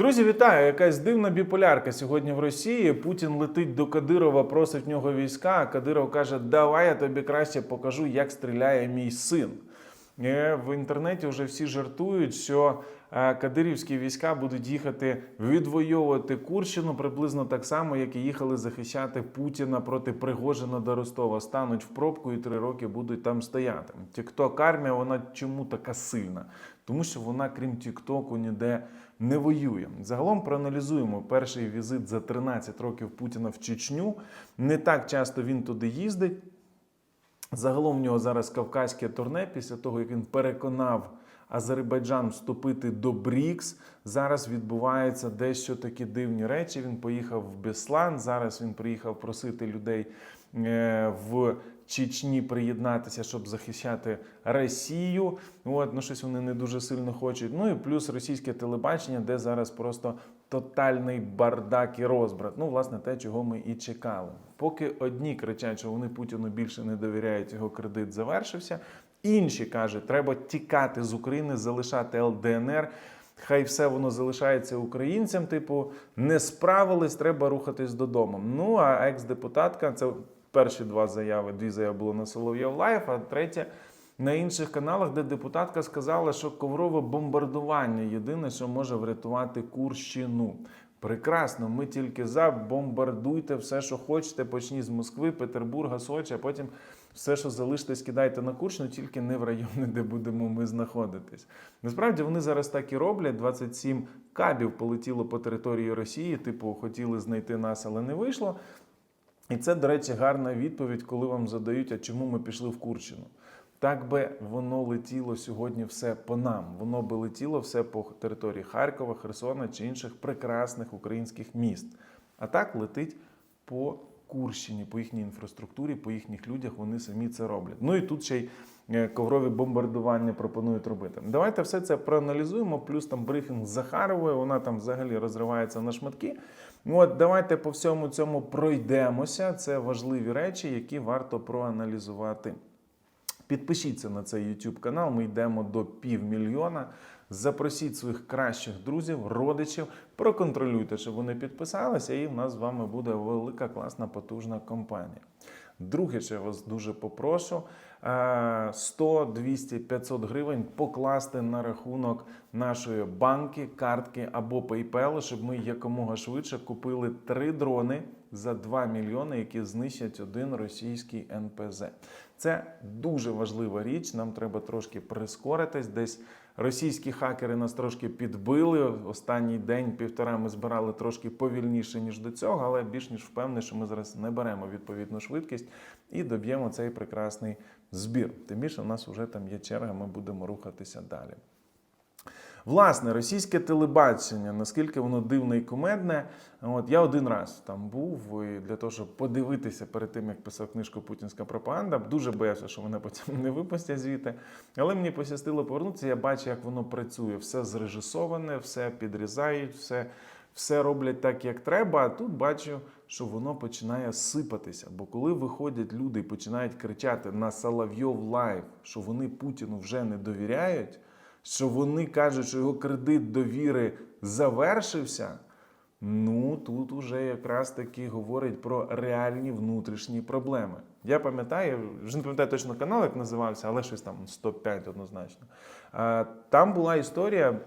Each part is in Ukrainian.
Друзі, вітаю! Якась дивна біполярка сьогодні в Росії. Путін летить до Кадирова, просить в нього війська. А Кадиров каже: Давай я тобі краще покажу, як стріляє мій син. Е, В інтернеті вже всі жартують, що е, кадирівські війська будуть їхати відвоювати Курщину приблизно так само, як і їхали захищати Путіна проти Пригожина до Ростова. Стануть в пробку і три роки будуть там стояти. Тікток армія, вона чому така сильна? Тому що вона, крім Тіктоку, ніде не воює. Загалом проаналізуємо перший візит за 13 років Путіна в Чечню. Не так часто він туди їздить. Загалом в нього зараз кавказьке турне після того, як він переконав Азербайджан вступити до БРІКС. Зараз відбуваються дещо такі дивні речі. Він поїхав в Беслан. Зараз він приїхав просити людей е, в Чечні приєднатися, щоб захищати Росію. От, ну щось вони не дуже сильно хочуть. Ну і плюс російське телебачення, де зараз просто тотальний бардак і розбрат. Ну, власне, те, чого ми і чекали. Поки одні кричать, що вони Путіну більше не довіряють, його кредит завершився. Інші кажуть, треба тікати з України, залишати ЛДНР. Хай все воно залишається українцям. Типу, не справились, треба рухатись додому. Ну а екс-депутатка, це перші два заяви. Дві заяви було на Соловйов Лайф, а третя на інших каналах, де депутатка сказала, що коврове бомбардування єдине, що може врятувати Курщину. Прекрасно, ми тільки за бомбардуйте все, що хочете. Почніть з Москви, Петербурга, Сочі, а потім все, що залишите, скидайте на Курщину, тільки не в райони, де будемо ми знаходитись. Насправді вони зараз так і роблять. 27 кабів полетіло по території Росії, типу, хотіли знайти нас, але не вийшло. І це, до речі, гарна відповідь, коли вам задають, а чому ми пішли в Курщину. Так би воно летіло сьогодні все по нам. Воно би летіло все по території Харкова, Херсона чи інших прекрасних українських міст. А так летить по Курщині, по їхній інфраструктурі, по їхніх людях. Вони самі це роблять. Ну і тут ще й е, коврові бомбардування пропонують робити. Давайте все це проаналізуємо. Плюс там брифінг з Захаровою. Вона там взагалі розривається на шматки. Ну, От давайте по всьому цьому пройдемося. Це важливі речі, які варто проаналізувати. Підпишіться на цей YouTube канал. Ми йдемо до півмільйона. Запросіть своїх кращих друзів, родичів, проконтролюйте, щоб вони підписалися, і в нас з вами буде велика, класна, потужна компанія. Друге, що я вас дуже попрошу: е, 100, 200, 500 гривень покласти на рахунок нашої банки, картки або PayPal, щоб ми якомога швидше купили три дрони за 2 мільйони, які знищать один російський НПЗ. Це дуже важлива річ. Нам треба трошки прискоритись. Десь російські хакери нас трошки підбили. Останній день, півтора ми збирали трошки повільніше ніж до цього, але більш ніж впевнений, що ми зараз не беремо відповідну швидкість і доб'ємо цей прекрасний збір. Тим більше у нас вже там є черга, ми будемо рухатися далі. Власне, російське телебачення, наскільки воно дивне і кумедне. От я один раз там був для того, щоб подивитися перед тим, як писав книжку Путінська пропаганда. Дуже боявся, що мене потім не випустять звідти. Але мені пощастило повернутися. Я бачу, як воно працює. Все зрежисоване, все підрізають, все, все роблять так, як треба. А тут бачу, що воно починає сипатися. Бо коли виходять люди і починають кричати на Соловйов Лайв, що вони Путіну вже не довіряють що вони кажуть, що його кредит довіри завершився. Ну тут уже якраз таки говорить про реальні внутрішні проблеми. Я пам'ятаю, вже не пам'ятаю точно канал, як називався, але щось там 105 однозначно. Там була історія.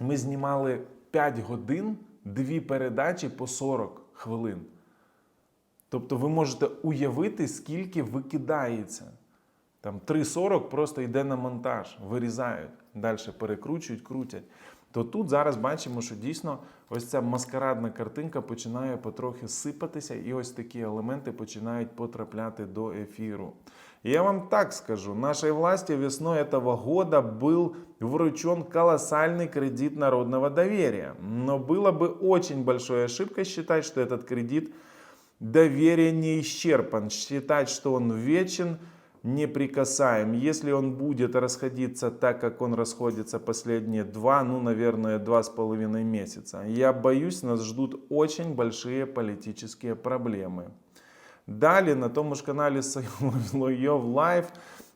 Ми знімали 5 годин, дві передачі по 40 хвилин. Тобто ви можете уявити, скільки викидається. Там 3.40 просто йде на монтаж, вирізають, далі перекручують, крутять. То тут зараз бачимо, що дійсно ось ця маскарадна картинка починає потрохи сипатися, і ось такі елементи починають потрапляти до ефіру. І я вам так скажу: нашей власти весной этого года был вручен колоссальный кредит народного доверия. Но было бы очень большой ошибкой считать, что этот кредит доверия не исчерпан, считать, что он вечен, неприкасаем. Если он будет расходиться так, как он расходится последние два, ну, наверное, два с половиной месяца, я боюсь, нас ждут очень большие политические проблемы. Далі на тому ж каналі Соловйов Лайф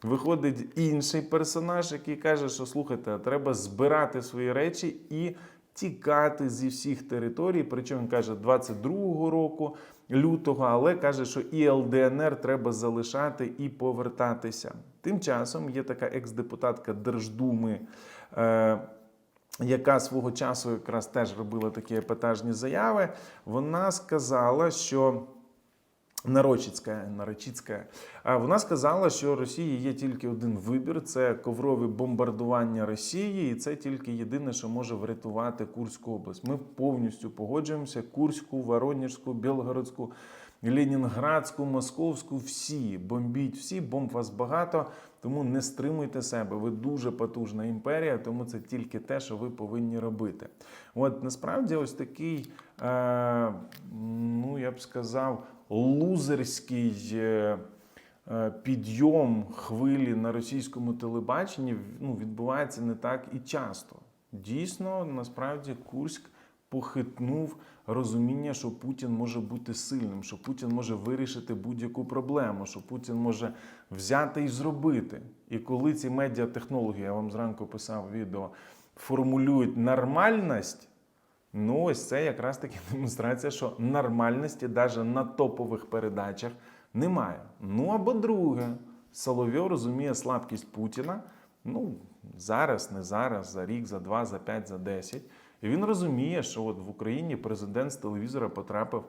виходить інший персонаж, який каже, що слухайте, треба збирати свої речі і тікати зі всіх територій. Причому він каже 22-го року лютого, але каже, що і ЛДНР треба залишати і повертатися. Тим часом є така екс-депутатка Держдуми. Е, яка свого часу якраз теж робила такі епатажні заяви, вона сказала, що Нарочицька, Нарочицька, вона сказала, що Росії є тільки один вибір: це коврові бомбардування Росії, і це тільки єдине, що може врятувати Курську область. Ми повністю погоджуємося: Курську, Воронежську, Білгородську, Ленінградську, Московську. Всі бомбіть, всі бомб вас багато. Тому не стримуйте себе. Ви дуже потужна імперія, тому це тільки те, що ви повинні робити. От насправді, ось такий, е, ну я б сказав, лузерський. Е, е, Підйом хвилі на російському телебаченні ну, відбувається не так і часто. Дійсно, насправді Курськ похитнув розуміння, що Путін може бути сильним, що Путін може вирішити будь-яку проблему, що Путін може взяти і зробити. І коли ці медіатехнології, я вам зранку писав відео, формулюють нормальність. Ну, ось це якраз таки демонстрація, що нормальності навіть на топових передачах немає. Ну або друге, Соловйов розуміє слабкість Путіна. Ну, зараз, не зараз, за рік, за два, за п'ять, за десять. І він розуміє, що от в Україні президент з телевізора потрапив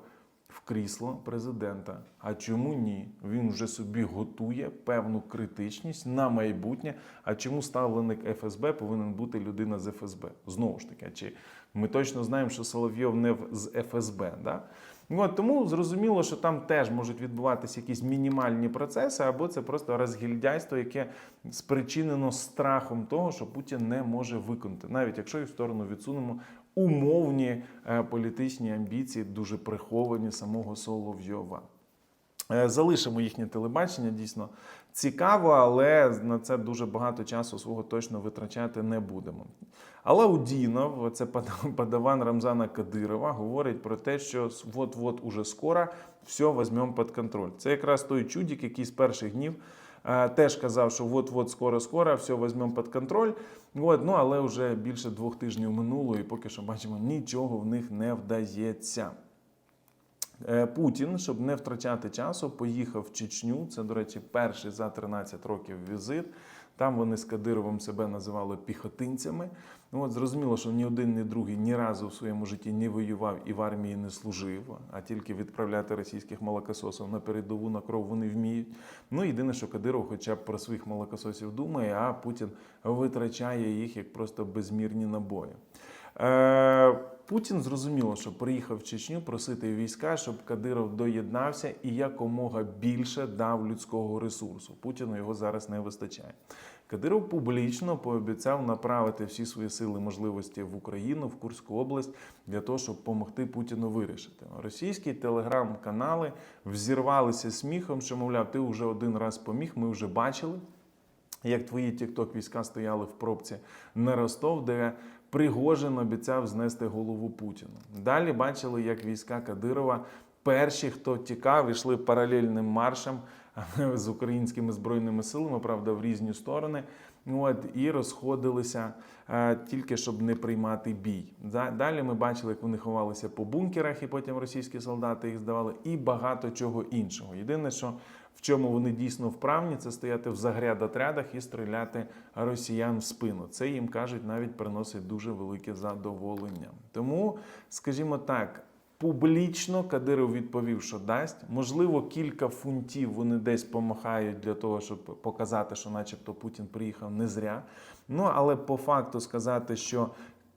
в крісло президента. А чому ні? Він вже собі готує певну критичність на майбутнє. А чому ставленик ФСБ повинен бути людина з ФСБ? Знову ж таки, чи ми точно знаємо, що Соловйов не з ФСБ? Да? От, тому зрозуміло, що там теж можуть відбуватися якісь мінімальні процеси, або це просто розгільдяйство, яке спричинено страхом того, що Путін не може виконати, навіть якщо і в сторону відсунемо умовні е, політичні амбіції, дуже приховані самого Соловйова. Е, Залишимо їхнє телебачення, дійсно цікаво, але на це дуже багато часу свого точно витрачати не будемо. Алаудінов, це падаван Рамзана Кадирова, говорить про те, що от-от уже скоро все візьмемо під контроль. Це якраз той чудік, який з перших днів теж казав, що от-от скоро-скоро все візьмемо під контроль. От, ну, але вже більше двох тижнів минуло, і поки що бачимо, нічого в них не вдається. Е, Путін, щоб не втрачати часу, поїхав в Чечню. Це, до речі, перший за 13 років візит. Там вони з Кадировим себе називали піхотинцями. Ну, от зрозуміло, що ні один, ні другий ні разу в своєму житті не воював і в армії не служив, а тільки відправляти російських молокососів на передову на кров вони вміють. Ну єдине, що Кадиров, хоча б про своїх молокососів думає, а Путін витрачає їх як просто безмірні набої. Е, Путін зрозуміло, що приїхав в Чечню просити війська, щоб Кадиров доєднався і якомога більше дав людського ресурсу. Путіну його зараз не вистачає. Кадиров публічно пообіцяв направити всі свої сили можливості в Україну, в Курську область для того, щоб допомогти Путіну вирішити. Російські телеграм-канали взірвалися сміхом, що мовляв, ти вже один раз поміг, ми вже бачили як твої тікток війська стояли в пробці на Ростов, де Пригожин обіцяв знести голову Путіну. Далі бачили, як війська Кадирова перші, хто тікав, йшли паралельним маршем з українськими збройними силами, правда, в різні сторони. От, і розходилися е, тільки щоб не приймати бій. Далі ми бачили, як вони ховалися по бункерах, і потім російські солдати їх здавали, і багато чого іншого. Єдине, що в чому вони дійсно вправні, це стояти в загряд-отрядах і стріляти росіян в спину. Це їм кажуть, навіть приносить дуже велике задоволення. Тому, скажімо так. Публічно Кадиров відповів, що дасть. Можливо, кілька фунтів вони десь помахають для того, щоб показати, що, начебто, Путін приїхав не зря. Ну але по факту сказати, що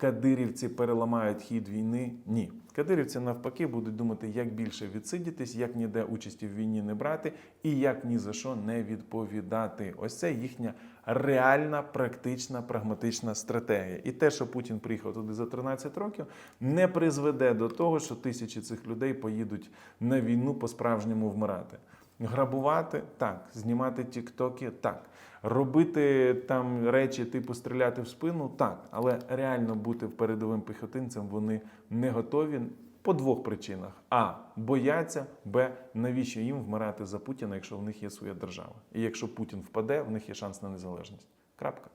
кадирівці переламають хід війни, ні. Кадирівці навпаки будуть думати, як більше відсидітись, як ніде участі в війні не брати і як ні за що не відповідати. Ось це їхня реальна, практична, прагматична стратегія. І те, що Путін приїхав туди за 13 років, не призведе до того, що тисячі цих людей поїдуть на війну по-справжньому вмирати. Грабувати так, знімати тіктоки так, робити там речі, типу стріляти в спину, так, але реально бути передовим піхотинцем вони не готові по двох причинах: а бояться, б навіщо їм вмирати за Путіна, якщо в них є своя держава. І якщо Путін впаде, в них є шанс на незалежність. Крапка.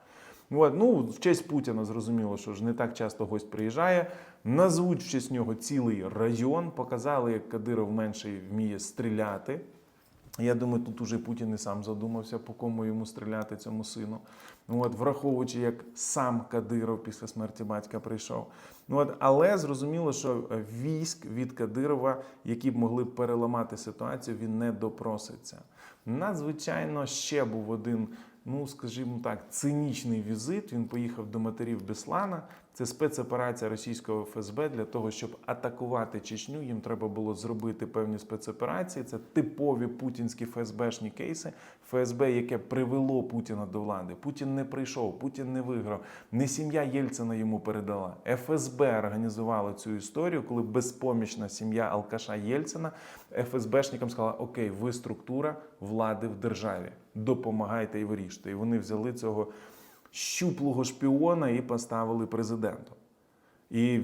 От, ну, в честь Путіна зрозуміло, що ж не так часто гость приїжджає. Назвуть в честь нього цілий район, показали, як Кадиров менший вміє стріляти. Я думаю, тут уже Путін і сам задумався, по кому йому стріляти цьому сину. Ну, от, враховуючи, як сам Кадиров після смерті батька прийшов. Ну, от, але зрозуміло, що військ від Кадирова, які б могли переламати ситуацію, він не допроситься. Надзвичайно ще був один, ну скажімо так, цинічний візит. Він поїхав до матерів Беслана. Це спецоперація російського ФСБ для того, щоб атакувати Чечню. Їм треба було зробити певні спецоперації. Це типові путінські ФСБшні кейси. ФСБ, яке привело Путіна до влади. Путін не прийшов, Путін не виграв. Не сім'я Єльцина йому передала. ФСБ організувала цю історію, коли безпомічна сім'я Алкаша Єльцина ФСБшникам сказала: Окей, ви структура влади в державі. Допомагайте і вирішуйте. І вони взяли цього щуплого шпіона і поставили президентом. І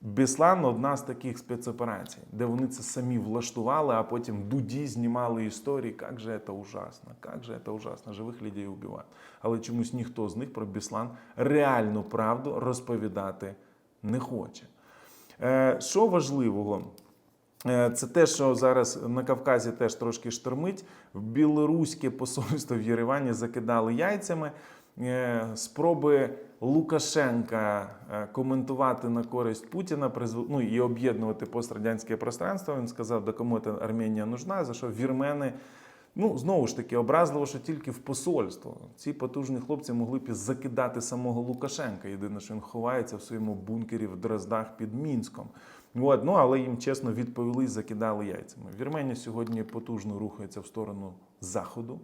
Беслан одна з таких спецоперацій, де вони це самі влаштували, а потім дуді знімали історії, як же це ужасно, як же це ужасно, живих людей вбивають. Але чомусь ніхто з них про Беслан реальну правду розповідати не хоче. Е, Що важливого? Е, Це те, що зараз на Кавказі теж трошки штормить. Білоруське посольство в Єревані закидали яйцями. Е, Спроби Лукашенка е, коментувати на користь Путіна ну, і об'єднувати пострадянське пространство. Він сказав, до кому ця Арменія нужна, за що вірмени. Ну, знову ж таки, образливо, що тільки в посольство. Ці потужні хлопці могли б закидати самого Лукашенка. Єдине, що він ховається в своєму бункері в Дроздах під Мінськом. От, ну, але їм чесно відповіли, закидали яйцями. Вірменія сьогодні потужно рухається в сторону Заходу.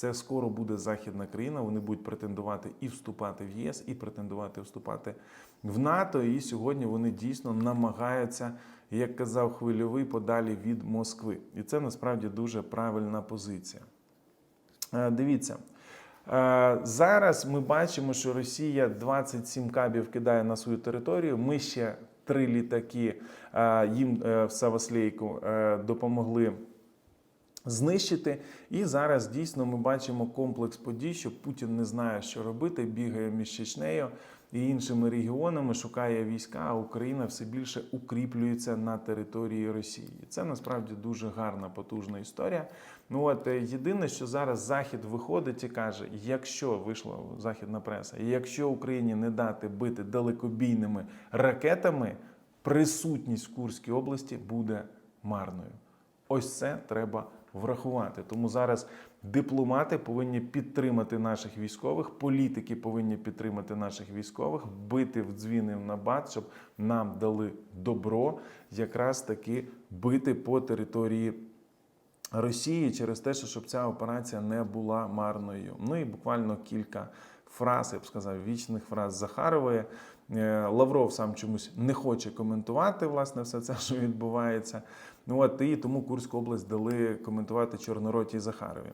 Це скоро буде західна країна. Вони будуть претендувати і вступати в ЄС, і претендувати вступати в НАТО. І сьогодні вони дійсно намагаються, як казав хвильовий, подалі від Москви. І це насправді дуже правильна позиція. Е, Дивіться. е, Зараз ми бачимо, що Росія 27 кабів кидає на свою територію. Ми ще три літаки е, їм в Савослейку е, допомогли знищити. І зараз дійсно ми бачимо комплекс подій, що Путін не знає, що робити, бігає між Чечнею і іншими регіонами, шукає війська, а Україна все більше укріплюється на території Росії. Це насправді дуже гарна, потужна історія. Ну от е, єдине, що зараз Захід виходить і каже: якщо вийшла західна преса, якщо Україні не дати бити далекобійними ракетами, присутність в Курській області буде марною. Ось це треба врахувати. Тому зараз дипломати повинні підтримати наших військових, політики повинні підтримати наших військових, бити в дзвіни в набат, щоб нам дали добро, якраз таки бити по території. Росії через те, що щоб ця операція не була марною. Ну і буквально кілька фраз, я б сказав, вічних фраз Захарової. Е, Лавров сам чомусь не хоче коментувати власне все це, що відбувається. Ну от і тому Курську область дали коментувати Чорнороті і Захарові.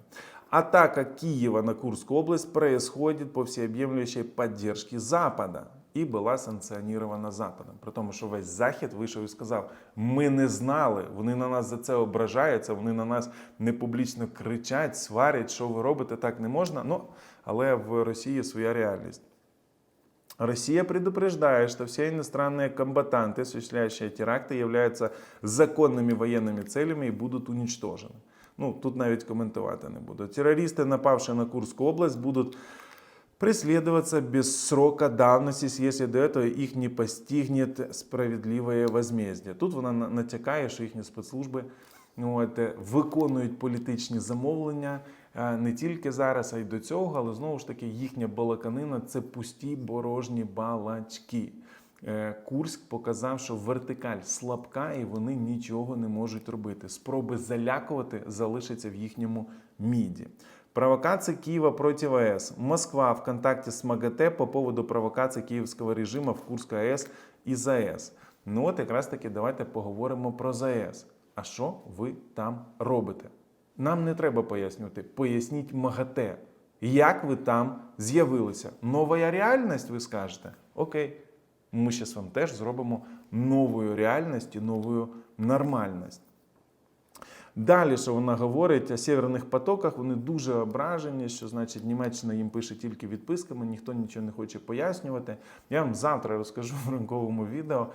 Атака Киева на Курскую область происходит по всеобъемлющей поддержке Запада і була санкціонірована Западом. При тому, що весь Захід вийшов і сказав: ми не знали, вони на нас за це ображаються, вони на нас не публічно кричать, сварять, що ви робите, так не можна. Ну, але в Росії своя реальність. Россия предупреждает, что все иностранные комбатанты, осуществляющие теракты, являются законными военными целями и будут уничтожены. Ну, тут навіть коментувати не буду. Терористы, напавшие на Курскую область, будут преследоваться без срока давности, если до этого их не постигнет справедливое возмездие. Тут вона на- натякає, що їхні спецслужби ну, от, е, виконують політичні замовлення е, не тільки зараз, а й до цього, але знову ж таки їхня балаканина це пусті порожні балачки. Е, Курськ показав, що вертикаль слабка і вони нічого не можуть робити. Спроби залякувати залишаться в їхньому міді. Провокации Киева против АЭС. Москва в контакте с МАГАТЭ по поводу провокаций київського режиму в Курській АЕС і ЗАЕС. Ну от якраз таки давайте поговоримо про ЗАЕС. А що ви там робите? Нам не треба пояснювати. Поясніть МАГАТЕ. Як ви там з'явилися? Нова реальність, ви скажете? Окей. Ми зараз вам теж зробимо новою реальність і новою нормальність. Далі, що вона говорить о северних потоках, вони дуже ображені, що значить Німеччина їм пише тільки відписками, ніхто нічого не хоче пояснювати. Я вам завтра розкажу в ранковому відео.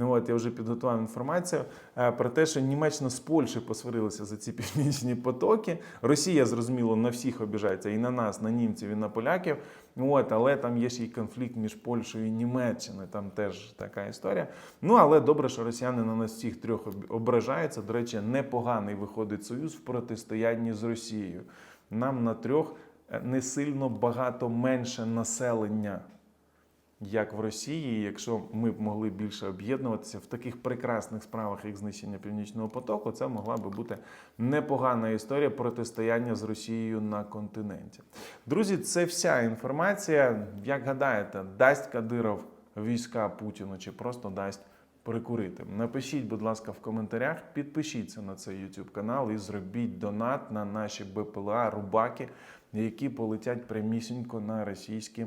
Ну от я вже підготував інформацію е, про те, що Німеччина з Польщею посварилися за ці північні потоки. Росія, зрозуміло, на всіх обіжається і на нас, на німців, і на поляків. От, але там є ще й конфлікт між Польщею і Німеччиною. Там теж така історія. Ну але добре, що росіяни на нас всіх трьох ображаються. До речі, непоганий виходить союз в протистоянні з Росією. Нам на трьох е, не сильно багато менше населення як в Росії, якщо ми б могли більше об'єднуватися в таких прекрасних справах, як знищення північного потоку, це могла би бути непогана історія протистояння з Росією на континенті. Друзі, це вся інформація. Як гадаєте, дасть Кадиров війська Путіну чи просто дасть прикурити? Напишіть, будь ласка, в коментарях, підпишіться на цей YouTube канал і зробіть донат на наші БПЛА, рубаки, які полетять прямісінько на російські